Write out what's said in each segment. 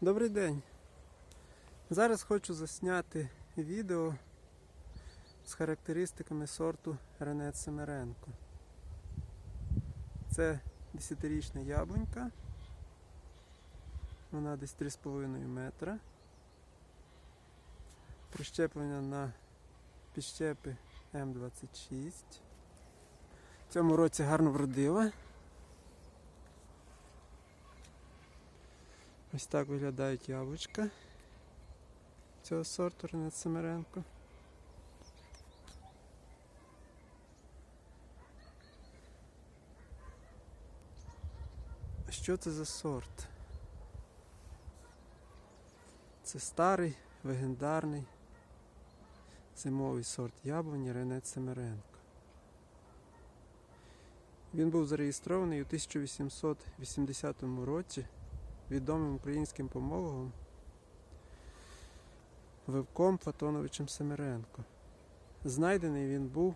Добрий день. Зараз хочу засняти відео з характеристиками сорту Ренет Семеренко. Це 10-річна яблунька. Вона десь 3,5 метра. Прищеплення на підщепи М26. В цьому році гарно вродила. Ось так виглядають яблучка цього сорту Ренет Семеренко. Що це за сорт? Це старий легендарний зимовий сорт яблуні Ренет Семеренко. Він був зареєстрований у 1880 році відомим українським помологом Левком Платоновичем Семеренко. Знайдений він був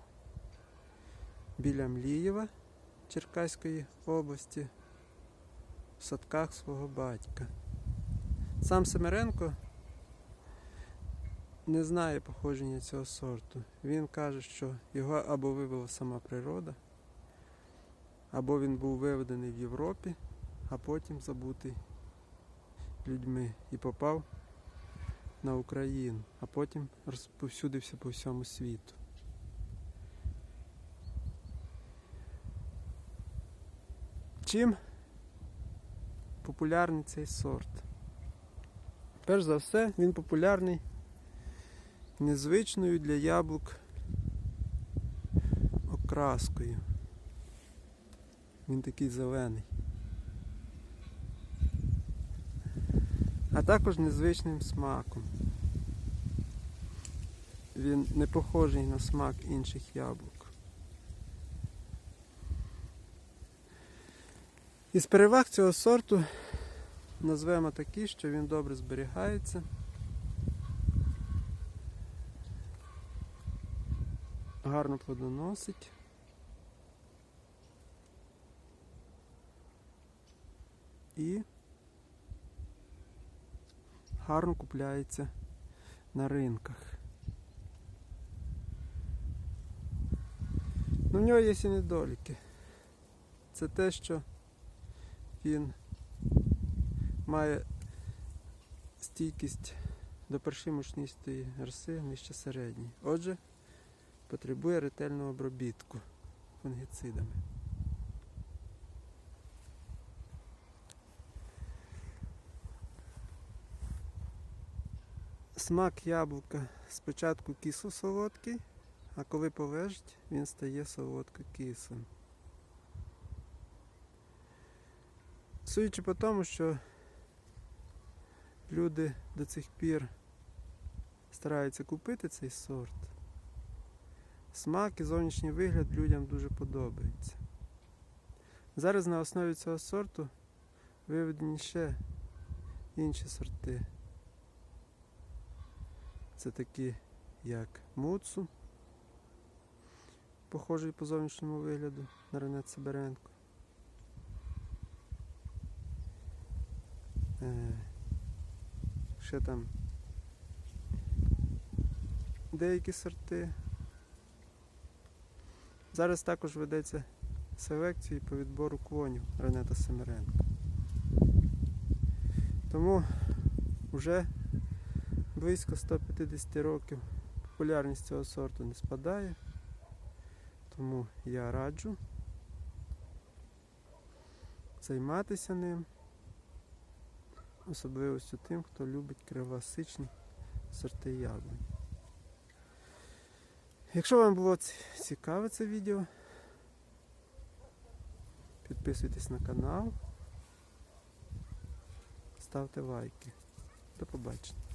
біля Млієва Черкаської області в садках свого батька. Сам Семеренко не знає походження цього сорту. Він каже, що його або вивела сама природа, або він був виведений в Європі, а потім забутий людьми і попав на Україну, а потім розповсюдився по всьому світу. Чим популярний цей сорт? Перш за все, він популярний незвичною для яблук окраскою. Він такий зелений. А також незвичним смаком. Він не похожий на смак інших яблук. Із переваг цього сорту назвемо такі, що він добре зберігається. Гарно плодоносить. І гарно купляється на ринках. Ну, в нього є і недоліки. Це те, що він має стійкість до першимушністої роси нижче середньої. Отже, потребує ретельного обробітку фунгіцидами. Смак яблука спочатку кисло-солодкий, а коли полежить, він стає солодко-кислим. Судячи по тому, що люди до цих пір стараються купити цей сорт, смак і зовнішній вигляд людям дуже подобається. Зараз на основі цього сорту виведені ще інші сорти. Це такі як Муцу, похожий по зовнішньому вигляду на Ренет Сибиренко. Е, ще там деякі сорти. Зараз також ведеться селекція по відбору клонів Ренета Семеренка. Тому вже близько 150 років популярність цього сорту не спадає, тому я раджу займатися ним, особливістю тим, хто любить кривосичні сорти яблунь. Якщо вам було цікаве це відео, підписуйтесь на канал, ставте лайки. До побачення.